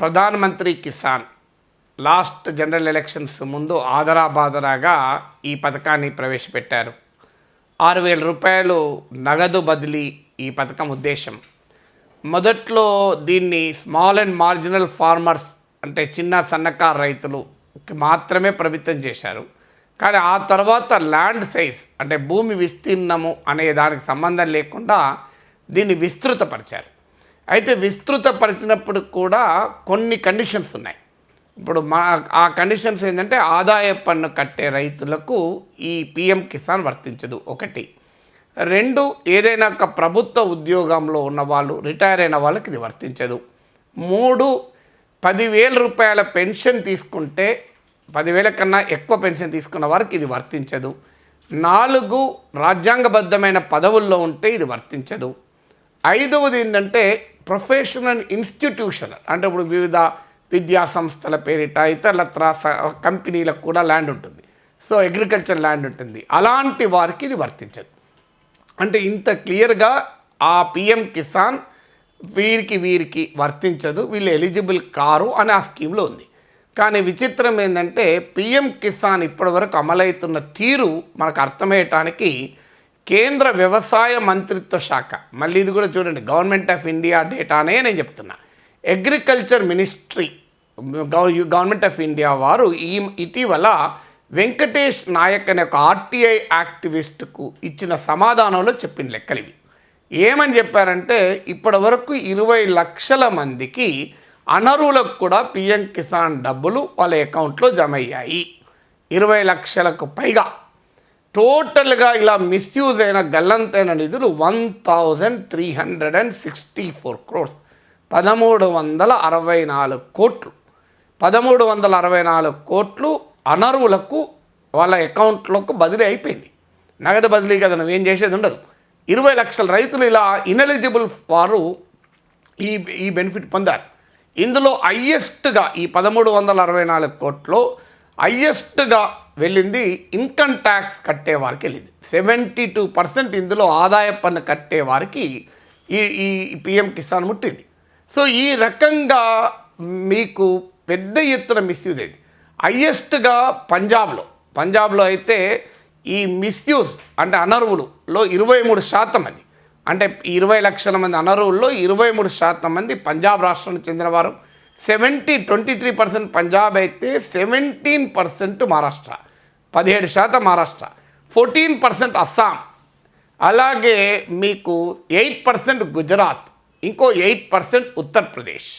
ప్రధానమంత్రి Kisan last general elections ముందు ఆదరాబాదరాగా ఈ పథకాన్ని ప్రవేశపెట్టారు. ఆరు వేల రూపాయలు నగదు బదిలీ ఈ పథకం ఉద్దేశం. మొదట్లో దీన్ని స్మాల్ అండ్ మార్జినల్ ఫార్మర్స్ అంటే చిన్న సన్నకారు రైతులుకి మాత్రమే ప్రభుత్వం చేశారు. కానీ ఆ తర్వాత ల్యాండ్ సైజ్ అంటే భూమి విస్తీర్ణము అనే దానికి సంబంధం లేకుండా దీన్ని విస్తృతపరిచారు. అయితే విస్తృతపరిచినప్పుడు కూడా కొన్ని కండిషన్స్ ఉన్నాయి. ఇప్పుడు మా ఆ కండిషన్స్ ఏంటంటే ఆదాయ పన్ను కట్టే రైతులకు ఈ పిఎం కిసాన్ వర్తించదు. ఒకటి. రెండు ఏదైనా ఒక ప్రభుత్వ ఉద్యోగంలో ఉన్న వాళ్ళు రిటైర్ అయిన వాళ్ళకి ఇది వర్తించదు. మూడు పదివేల రూపాయల పెన్షన్ తీసుకుంటే పదివేల కన్నా ఎక్కువ పెన్షన్ తీసుకున్న వారికి ఇది వర్తించదు. నాలుగు రాజ్యాంగబద్ధమైన పదవుల్లో ఉంటే ఇది వర్తించదు. ఐదవది ఏంటంటే ప్రొఫెషనల్ ఇన్స్టిట్యూషన్. అంటే ఇప్పుడు వివిధ విద్యా సంస్థల పేరిట ఇతరత్ర కంపెనీలకు కూడా ల్యాండ్ ఉంటుంది. సో అగ్రికల్చర్ ల్యాండ్ ఉంటుంది. అలాంటి వారికి ఇది వర్తించదు. అంటే ఇంత క్లియర్గా ఆ పిఎం కిసాన్ వీరికి వీరికి వర్తించదు. వీళ్ళు ఎలిజిబుల్ కారు అని ఆ స్కీమ్లో ఉంది. కానీ విచిత్రం ఏంటంటే పిఎం కిసాన్ ఇప్పటివరకు అమలవుతున్న తీరు మనకు అర్థమయ్యటానికి కేంద్ర వ్యవసాయ మంత్రిత్వ శాఖ. మళ్ళీ ఇది కూడా చూడండి గవర్నమెంట్ ఆఫ్ ఇండియా డేటానే నేను చెప్తున్నా. Agriculture ministry government of India వారు ఈ ఇటీవల వెంకటేష్ నాయక్ అనే ఒక ఆర్టీఐ యాక్టివిస్ట్కు ఇచ్చిన సమాధానంలో చెప్పిన లెక్కలు ఇవి. ఏమని చెప్పారంటే ఇప్పటి వరకు ఇరవై లక్షల మందికి అనర్హులకు కూడా పిఎం కిసాన్ డబ్బులు వాళ్ళ అకౌంట్లో జమ అయ్యాయి. ఇరవై లక్షలకు పైగా. టోటల్గా ఇలా మిస్యూజ్ అయిన గల్లంతైన నిధులు one thousand three hundred and sixty four crores. పదమూడు వందల అరవై నాలుగు కోట్లు. పదమూడు వందల అరవై నాలుగు కోట్లు అనర్వులకు వాళ్ళ అకౌంట్లకు బదిలీ అయిపోయింది. నగదు బదిలీ కదా నువ్వేం చేసేది ఉండదు. ఇరవై లక్షల రైతులు ఇలా ఇనెలిజిబుల్ వారు ఈ ఈ బెనిఫిట్ పొందారు. ఇందులో హయ్యెస్ట్గా ఈ పదమూడు వందల అరవై నాలుగు కోట్లో హయ్యెస్ట్గా వెళ్ళింది ఇన్కమ్ ట్యాక్స్ కట్టే వారికి వెళ్ళింది. సెవెంటీ టూ పర్సెంట్ ఇందులో ఆదాయ పన్ను కట్టే వారికి ఈ ఈ పిఎం కిసాన్ ముట్టింది. సో ఈ రకంగా మీకు పెద్ద ఎత్తున మిస్యూజ్ అయింది. హయ్యెస్ట్గా పంజాబ్లో పంజాబ్లో అయితే ఈ మిస్యూజ్ అంటే అనర్వులులో ఇరవై మూడు శాతం అని అంటే ఇరవై లక్షల మంది అనర్వుల్లో ఇరవై మూడు శాతం మంది పంజాబ్ రాష్ట్రానికి చెందినవారు. Seventy twenty three percent Punjab అయితే సెవెంటీన్ పర్సెంట్ మహారాష్ట్ర. పదిహేడు శాతం మహారాష్ట్ర. Fourteen percent Assam. అలాగే మీకు ఎయిట్ పర్సెంట్ గుజరాత్. ఇంకో ఎయిట్ పర్సెంట్ ఉత్తరప్రదేశ్.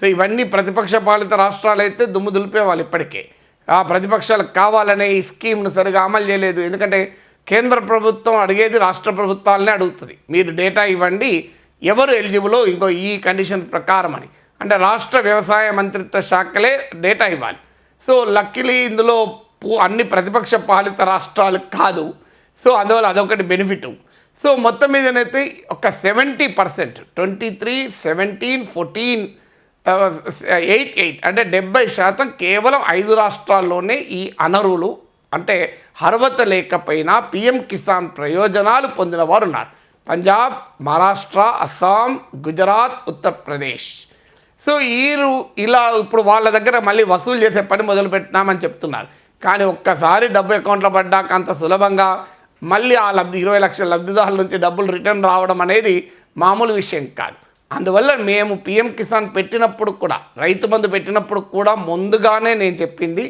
సో ఇవన్నీ ప్రతిపక్ష పాలిత రాష్ట్రాలు అయితే దుమ్ము దులిపేవాళ్ళు ఇప్పటికే. ఆ ప్రతిపక్షాలకు కావాలనే ఈ స్కీమ్ను సరిగా అమలు చేయలేదు. ఎందుకంటే కేంద్ర ప్రభుత్వం అడిగేది రాష్ట్ర ప్రభుత్వాలనే అడుగుతుంది. మీరు డేటా ఇవ్వండి. ఎవరు ఎలిజిబులో ఇంకో ఈ కండిషన్ ప్రకారం అని. అంటే రాష్ట్ర వ్యవసాయ మంత్రిత్వ శాఖలే డేటా ఇవ్వాలి. సో లక్కీలీ ఇందులో అన్ని ప్రతిపక్ష పాలిత రాష్ట్రాలు కాదు. సో అందువల్ల అదొకటి బెనిఫిట్ సో మొత్తం మీదనైతే ఒక seventy percent twenty three seventeen fourteen eight eight అంటే డెబ్బై శాతం కేవలం ఐదు రాష్ట్రాల్లోనే ఈ అనరులు అంటే అర్హత లేకపోయినా పిఎం కిసాన్ ప్రయోజనాలు పొందిన వారు ఉన్నారు పంజాబ్ మహారాష్ట్ర అస్సాం గుజరాత్ ఉత్తరప్రదేశ్. సో ఈరు ఇలా ఇప్పుడు వాళ్ళ దగ్గర మళ్ళీ వసూలు చేసే పని మొదలుపెట్టినామని చెప్తున్నారు. కానీ ఒక్కసారి డబ్బు అకౌంట్లో పడ్డాక అంత సులభంగా మళ్ళీ ఆ లబ్ధి ఇరవై లక్షల లబ్ధిదారుల నుంచి డబ్బులు రిటర్న్ రావడం అనేది మామూలు విషయం కాదు. అందువల్ల మేము పిఎం కిసాన్ పెట్టినప్పుడు కూడా రైతు బంధు పెట్టినప్పుడు కూడా ముందుగానే నేను చెప్పింది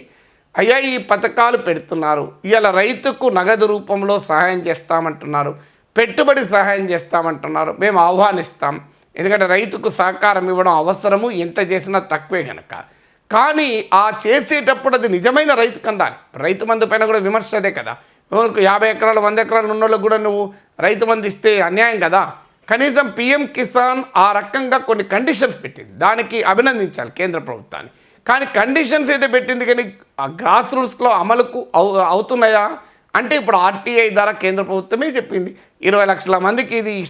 అయ్యా ఈ పథకాలు పెడుతున్నారు ఇవాళ రైతుకు నగదు రూపంలో సహాయం చేస్తామంటున్నారు పెట్టుబడి సహాయం చేస్తామంటున్నారు మేము ఆహ్వానిస్తాం. ఎందుకంటే రైతుకు సహకారం ఇవ్వడం అవసరము ఎంత చేసినా తక్కువే కనుక కానీ ఆ చేసేటప్పుడు అది నిజమైన రైతుకు అందాలి రైతు మందు పైన కూడా విమర్శ అదే కదా యాభై ఎకరాలు వంద ఎకరాలు ఉన్న కూడా నువ్వు రైతు మంది ఇస్తే అన్యాయం కదా? కనీసం పిఎం కిసాన్ ఆ రకంగా కొన్ని కండిషన్స్ పెట్టింది. దానికి అభినందించాలి కేంద్ర ప్రభుత్వాన్ని. కానీ కండిషన్స్ అయితే పెట్టింది కానీ ఆ గ్రాస్ రూట్స్లో అమలుకు అవు అవుతున్నాయా? అంటే ఇప్పుడు ఆర్టీఐ ద్వారా కేంద్ర ప్రభుత్వమే చెప్పింది. ఇరవై లక్షల మందికి ఇది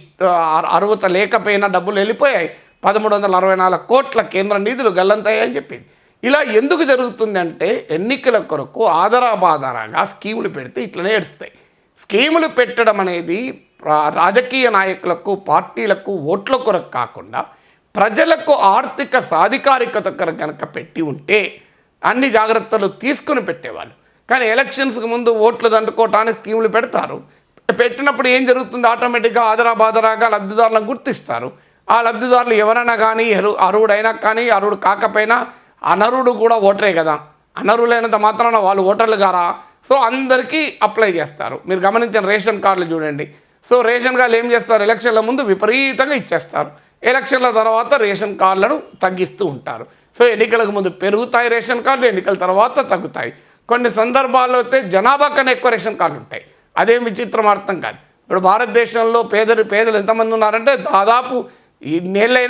అర్హత లేకపోయినా డబ్బులు వెళ్ళిపోయాయి. పదమూడు వందల అరవై నాలుగు కోట్ల కేంద్ర నిధులు గల్లంతాయని చెప్పింది. ఇలా ఎందుకు జరుగుతుంది అంటే ఎన్నికల కొరకు ఆధారాబాధారంగా స్కీములు పెడితే ఇట్లనే ఏడుస్తాయి. స్కీములు పెట్టడం అనేది రా- రాజకీయ నాయకులకు పార్టీలకు ఓట్ల కొరకు కాకుండా ప్రజలకు ఆర్థిక సాధికారికత కనుక పెట్టి ఉంటే అన్ని జాగ్రత్తలు తీసుకుని పెట్టేవాళ్ళు. కానీ ఎలక్షన్స్కి ముందు ఓట్లు దండుకోవటానికి స్కీములు పెడతారు. పెట్టినప్పుడు ఏం జరుగుతుంది? ఆటోమేటిక్గా ఆదరా లబ్ధిదారులను గుర్తిస్తారు. ఆ లబ్ధిదారులు ఎవరైనా కానీ అరు- అర్హుడైనా కానీ అర్హుడు కాకపోయినా అనర్హుడు కూడా ఓటరే కదా. అనర్హులైనంత మాత్రాన వాళ్ళు ఓటర్లు కారా? సో అందరికీ అప్లై చేస్తారు. మీరు గమనించిన రేషన్ కార్డులు చూడండి. సో రేషన్ కార్డులు ఏం చేస్తారు? ఎలక్షన్ల ముందు విపరీతంగా ఇచ్చేస్తారు. ఎలక్షన్ల తర్వాత రేషన్ కార్డులను తగ్గిస్తూ ఉంటారు. సో ఎన్నికలకు ముందు పెరుగుతాయి రేషన్ కార్డులు ఎన్నికల తర్వాత తగ్గుతాయి. కొన్ని సందర్భాల్లో అయితే జనాభా కన్నా ఎక్కువ రేషన్ కార్డులు ఉంటాయి. అదేం విచిత్రం అర్థం కాదు. ఇప్పుడు భారతదేశంలో పేదలు పేదలు ఎంతమంది ఉన్నారంటే దాదాపు ఈ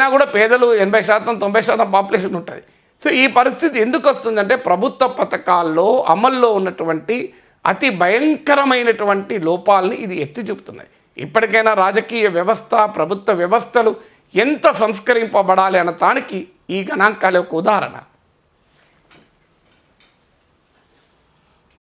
కూడా పేదలు ఎనభై శాతం తొంభై శాతం పాపులేషన్ ఉంటుంది. సో ఈ పరిస్థితి ఎందుకు వస్తుందంటే ప్రభుత్వ పథకాల్లో అమల్లో ఉన్నటువంటి అతి భయంకరమైనటువంటి లోపాలని ఇది ఎత్తి చూపుతున్నాయి. ఇప్పటికైనా రాజకీయ వ్యవస్థ ప్రభుత్వ వ్యవస్థలు ఎంత సంస్కరింపబడాలి అన్న దానికి ఈ గణాంకాల యొక్క ఉదాహరణ.